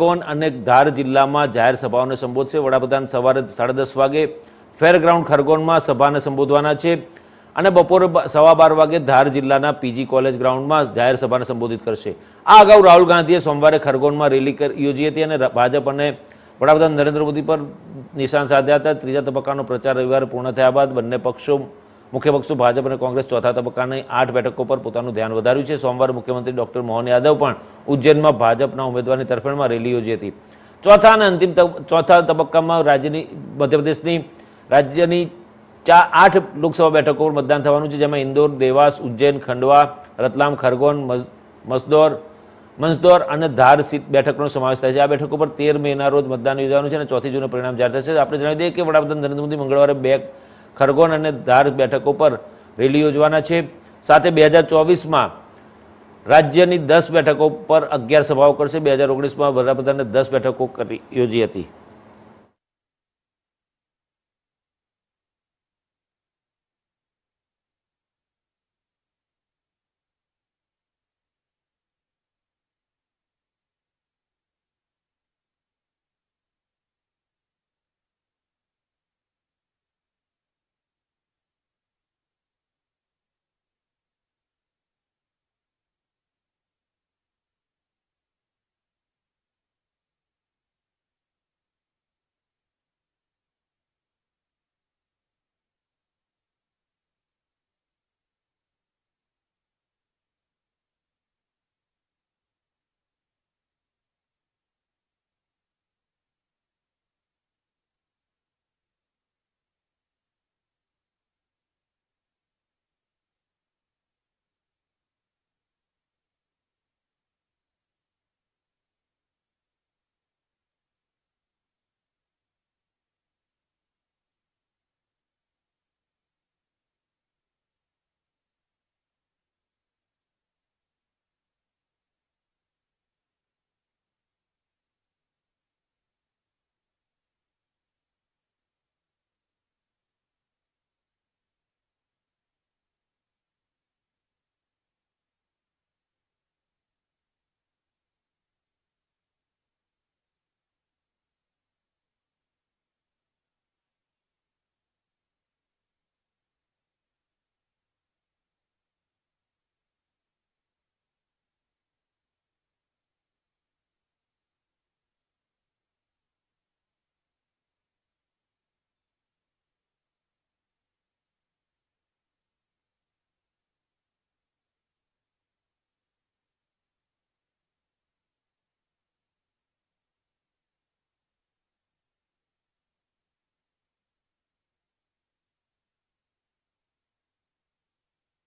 ખરગોન અને ધાર જિલ્લામાં જાહેર સભાઓને સંબોધશે. વડાપ્રધાન સવારે સાડા દસ વાગે ફેરગ્રાઉન્ડ ખરગોનમાં સભાને સંબોધવાના છે અને બપોરે સવા બાર વાગે ધાર જિલ્લાના પીજી કોલેજ ગ્રાઉન્ડમાં જાહેર સભાને સંબોધિત કરશે. આ અગાઉ રાહુલ ગાંધીએ સોમવારે ખરગોનમાં રેલી યોજી હતી અને ભાજપ અને વડાપ્રધાન નરેન્દ્ર મોદી પર નિશાન સાધ્યા હતા. ત્રીજા તબક્કાનો પ્રચાર રવિવારે પૂર્ણ થયા બાદ બંને પક્ષો મુખ્ય પક્ષો ભાજપ અને કોંગ્રેસ ચોથા તબક્કાની આઠ બેઠકો પર પોતાનું ધ્યાન વધાર્યું છે. સોમવારે મુખ્યમંત્રી ડોક્ટર મોહન યાદવ પણ ઉજ્જૈનમાં ભાજપના ઉમેદવારની તરફેણમાં રેલી યોજી હતી. ચોથા અને અંતિમ ચોથા તબક્કામાં રાજ્યની, મધ્યપ્રદેશની, રાજ્યની ચાર આઠ લોકસભા બેઠકો પર મતદાન થવાનું છે, જેમાં ઇન્દોર, દેવાસ, ઉજ્જૈન, ખંડવા, રતલામ, ખરગોન મસદોર મંસદોર અને ધાર સીટ બેઠકનો સમાવેશ થાય છે. આ બેઠકો પર તેર મેના રોજ મતદાન યોજાવાનું છે અને ચોથી જૂને પરિણામ જાહેર થશે. આપણે જણાવી દઈએ કે વડાપ્રધાન નરેન્દ્ર મોદી મંગળવારે બે ખરગોન અને ધાર બેઠકો પર રેલી યોજવાના છે. સાથે બે હજાર ચોવીસમાં રાજ્યની દસ બેઠકો પર અગિયાર સભાઓ કરશે. બે હજાર ઓગણીસમાં વડાપ્રધાને દસ બેઠકો કરી યોજી હતી.